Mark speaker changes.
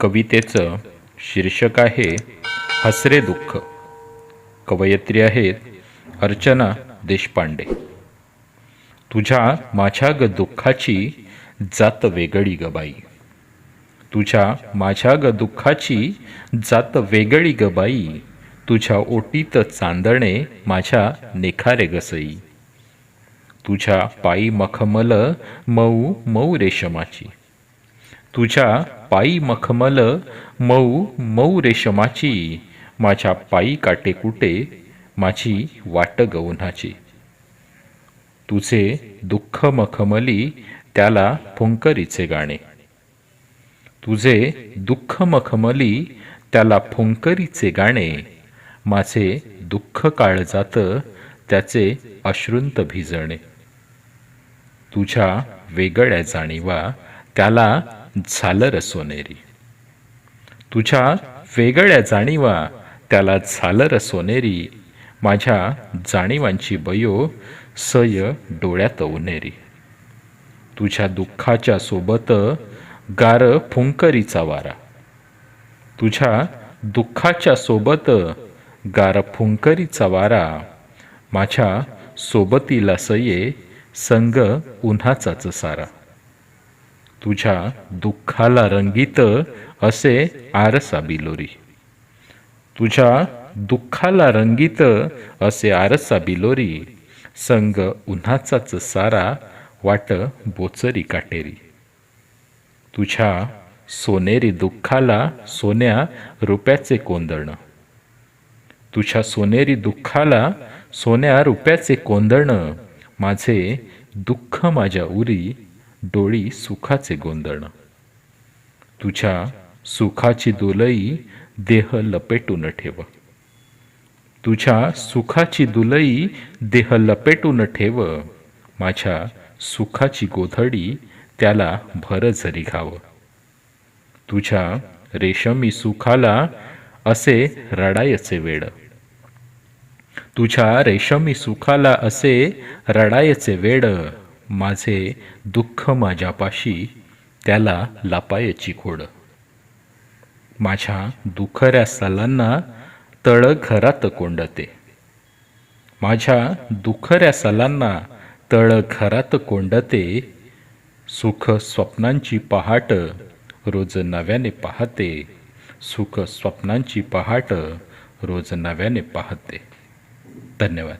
Speaker 1: कवितेचं शीर्षक आहे हसरे दुःख. कवयित्री आहेत अर्चना देशपांडे. तुझ्या माझ्या ग दुःखाची जात वेगळी गबाई तुझ्या माझ्या ग दुःखाची जात वेगळी गबाई तुझ्या ओटीत चांदणे माझ्या निखारे गसई. तुझ्या पायी मखमल मऊ मऊ रेशमाची. तुझ्या पायी मखमल मऊ मऊ रेशमाची माझ्या पायी काटे कुटे माझी वाट गवनाची. तुझे दुःख मखमली त्याला फुंकरीचे गाणे. तुझे दुःख मखमली त्याला फुंकरीचे गाणे. माझे दुःख काळ जात त्याचे अश्रुंत भिजणे. तुझ्या वेगळ्या जाणीवा त्याला झालर सोनेरी. तुझ्या वेगळ्या जाणीवा त्याला झालर सोनेरी. माझ्या जाणीवांची बयो सय डोळ्यात उनेरी. तुझ्या दुःखाच्या सोबत गार फुंकरीचा वारा. तुझ्या दुःखाच्या सोबत गार फुंकरीचा वारा. माझ्या सोबतीला सये संग उन्हाचाच सारा. तुझ्या दुःखाला रंगीत असे आरसा बिलोरी. तुझ्या दुःखाला रंगीत असे आरसा बिलोरी. संग उन्हाचाच सारा वाट बोचरी काटेरी. तुझ्या सोनेरी दुःखाला सोन्या रुपयाचे कोंदण. तुझ्या सोनेरी दुःखाला सोन्या रुपयाचे कोंदण. माझे दुःख माझ्या उरी डोळी सुखाचे गोंदण तुझ्या सुखाची दुलई देह लपेटून ठेव. तुझ्या सुखाची दुलई देह लपेटून ठेव. माझ्या सुखाची गोधडी त्याला भर झरी घाव. तुझ्या रेशमी सुखाला असे रडायचे वेड. तुझ्या रेशमी सुखाला असे रडायचे वेड. माझे दुःख माझ्यापाशी त्याला लापायची खोड. माझ्या दुखऱ्या सलांना तळ घरात कोंडते. माझ्या दुखऱ्या सलांना तळ घरात कोंडते. सुख स्वप्नांची पहाट रोज नव्याने पाहते. सुख स्वप्नांची पहाट रोज नव्याने पाहते. धन्यवाद.